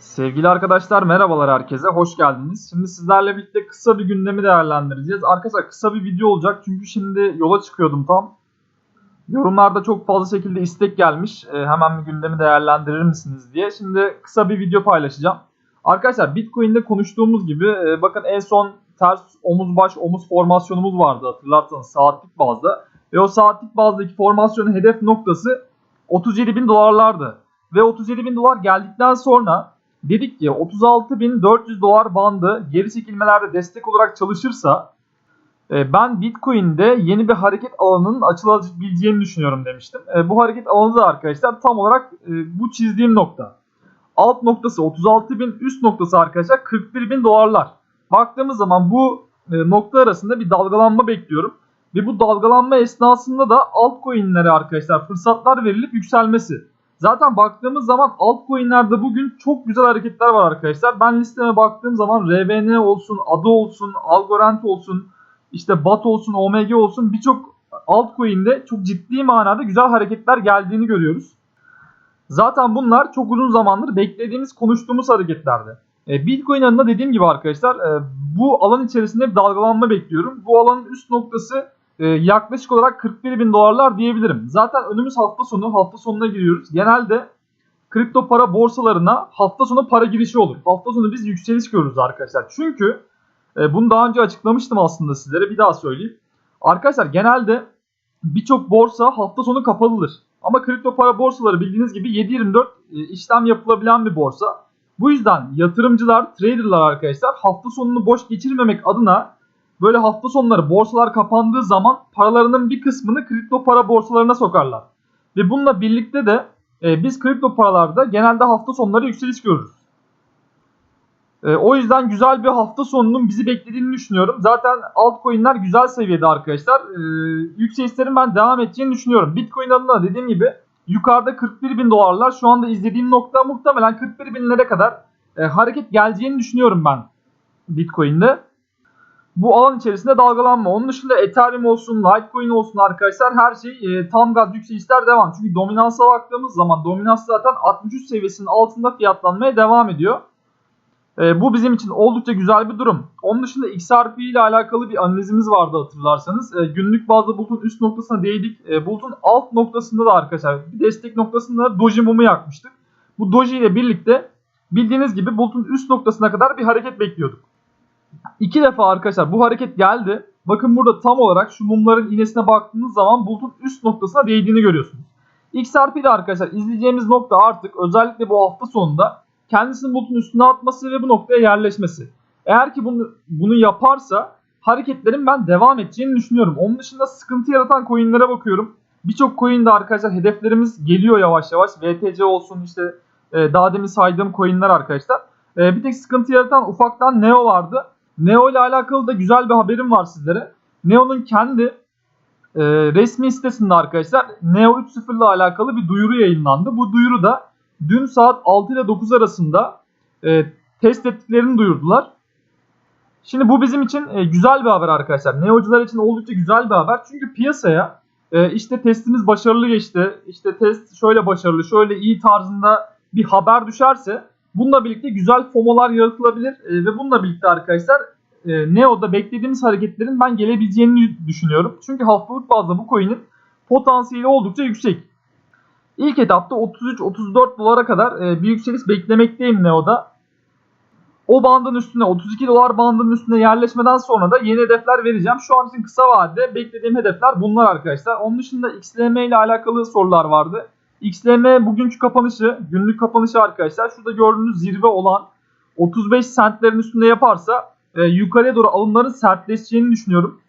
Sevgili arkadaşlar merhabalar herkese hoş geldiniz. Şimdi sizlerle birlikte kısa bir gündemi değerlendireceğiz. Arkadaşlar kısa bir video olacak çünkü şimdi yola çıkıyordum tam. Yorumlarda çok fazla şekilde istek gelmiş. Ee, hemen bir gündemi değerlendirir misiniz diye. Şimdi kısa bir video paylaşacağım. Arkadaşlar Bitcoin'de konuştuğumuz gibi e, bakın en son ters omuz baş omuz formasyonumuz vardı hatırlarsanız saatlik bazda. Ve o saatlik bazdaki formasyonun hedef noktası 37 bin dolarlardı. Ve 37 bin dolar geldikten sonra dedik ki 36.400 dolar bandı geri çekilmelerde destek olarak çalışırsa e, ben Bitcoin'de yeni bir hareket alanının açılabileceğini düşünüyorum demiştim. E, bu hareket alanı da arkadaşlar tam olarak e, bu çizdiğim nokta. Alt noktası 36.000 üst noktası arkadaşlar 41.000 dolarlar. Baktığımız zaman bu nokta arasında bir dalgalanma bekliyorum. Ve bu dalgalanma esnasında da altcoin'lere arkadaşlar fırsatlar verilip yükselmesi. Zaten baktığımız zaman altcoin'lerde bugün çok güzel hareketler var arkadaşlar. Ben listeme baktığım zaman RVN olsun, ADA olsun, Algorand olsun, işte BAT olsun, OMG olsun birçok altcoin'de çok ciddi manada güzel hareketler geldiğini görüyoruz. Zaten bunlar çok uzun zamandır beklediğimiz, konuştuğumuz hareketlerdi. E, Bitcoin adına dediğim gibi arkadaşlar e, bu alan içerisinde bir dalgalanma bekliyorum. Bu alanın üst noktası e, yaklaşık olarak 41 bin dolarlar diyebilirim. Zaten önümüz hafta sonu, hafta sonuna giriyoruz. Genelde kripto para borsalarına hafta sonu para girişi olur. Hafta sonu biz yükseliş görürüz arkadaşlar. Çünkü e, bunu daha önce açıklamıştım aslında sizlere bir daha söyleyeyim. Arkadaşlar genelde birçok borsa hafta sonu kapalıdır. Ama kripto para borsaları bildiğiniz gibi 7-24 e, işlem yapılabilen bir borsa. Bu yüzden yatırımcılar, traderlar arkadaşlar hafta sonunu boş geçirmemek adına böyle hafta sonları borsalar kapandığı zaman paralarının bir kısmını kripto para borsalarına sokarlar. Ve bununla birlikte de e, biz kripto paralarda genelde hafta sonları yükseliş görürüz. E, o yüzden güzel bir hafta sonunun bizi beklediğini düşünüyorum. Zaten altcoin'ler güzel seviyede arkadaşlar. E, yükselişlerin ben devam edeceğini düşünüyorum. Bitcoin adına dediğim gibi yukarıda 41 bin dolarlar. Şu anda izlediğim nokta muhtemelen 41 binlere kadar e, hareket geleceğini düşünüyorum ben Bitcoin'de bu alan içerisinde dalgalanma. Onun dışında Ethereum olsun, Litecoin olsun arkadaşlar her şey e, tam gaz yükselişler devam. Çünkü dominansa baktığımız zaman dominans zaten 63 seviyesinin altında fiyatlanmaya devam ediyor. E, bu bizim için oldukça güzel bir durum. Onun dışında XRP ile alakalı bir analizimiz vardı hatırlarsanız. E, günlük bazda bulutun üst noktasına değdik. E, bulutun alt noktasında da arkadaşlar bir destek noktasında da Doji mumu yakmıştık. Bu Doji ile birlikte bildiğiniz gibi bulutun üst noktasına kadar bir hareket bekliyorduk. İki defa arkadaşlar bu hareket geldi. Bakın burada tam olarak şu mumların iğnesine baktığınız zaman bulutun üst noktasına değdiğini görüyorsunuz. XRP'de arkadaşlar izleyeceğimiz nokta artık özellikle bu hafta sonunda kendisini bulutun üstüne atması ve bu noktaya yerleşmesi. Eğer ki bunu, bunu yaparsa hareketlerin ben devam edeceğini düşünüyorum. Onun dışında sıkıntı yaratan coinlere bakıyorum. Birçok coin'de arkadaşlar hedeflerimiz geliyor yavaş yavaş. VTC olsun işte e, daha demin saydığım coinler arkadaşlar. E, bir tek sıkıntı yaratan ufaktan Neo vardı. Neo ile alakalı da güzel bir haberim var sizlere. Neo'nun kendi e, resmi sitesinde arkadaşlar Neo 3.0 ile alakalı bir duyuru yayınlandı. Bu duyuru da dün saat 6 ile 9 arasında e, test ettiklerini duyurdular. Şimdi bu bizim için e, güzel bir haber arkadaşlar. Neo'cular için oldukça güzel bir haber. Çünkü piyasaya e, işte testimiz başarılı geçti. İşte test şöyle başarılı, şöyle iyi tarzında bir haber düşerse Bununla birlikte güzel FOMO'lar yaratılabilir e, ve bununla birlikte arkadaşlar e, Neo'da beklediğimiz hareketlerin ben gelebileceğini düşünüyorum. Çünkü haftalık bazda bu coin'in potansiyeli oldukça yüksek. İlk etapta 33-34 dolara kadar e, bir yükseliş beklemekteyim Neo'da. O bandın üstüne 32 dolar bandının üstüne yerleşmeden sonra da yeni hedefler vereceğim. Şu an için kısa vadede beklediğim hedefler bunlar arkadaşlar. Onun dışında XLM ile alakalı sorular vardı. XLM bugünkü kapanışı, günlük kapanışı arkadaşlar. Şurada gördüğünüz zirve olan 35 centlerin üstünde yaparsa e, yukarıya doğru alımların sertleşeceğini düşünüyorum.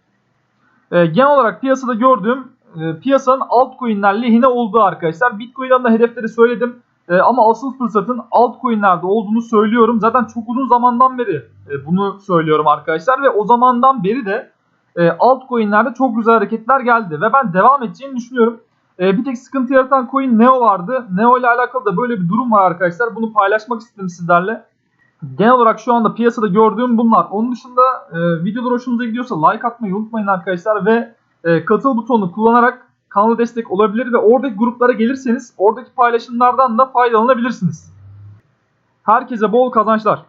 E, genel olarak piyasada gördüğüm e, piyasanın altcoin'ler lehine olduğu arkadaşlar. Bitcoin'den de hedefleri söyledim. E, ama asıl fırsatın altcoin'lerde olduğunu söylüyorum. Zaten çok uzun zamandan beri e, bunu söylüyorum arkadaşlar. Ve o zamandan beri de e, altcoin'lerde çok güzel hareketler geldi. Ve ben devam edeceğini düşünüyorum. E, bir tek sıkıntı yaratan coin Neo vardı. Neo ile alakalı da böyle bir durum var arkadaşlar. Bunu paylaşmak istedim sizlerle. Genel olarak şu anda piyasada gördüğüm bunlar. Onun dışında e, videolar hoşunuza gidiyorsa like atmayı unutmayın arkadaşlar ve e, katıl butonunu kullanarak kanala destek olabilir ve oradaki gruplara gelirseniz oradaki paylaşımlardan da faydalanabilirsiniz. Herkese bol kazançlar.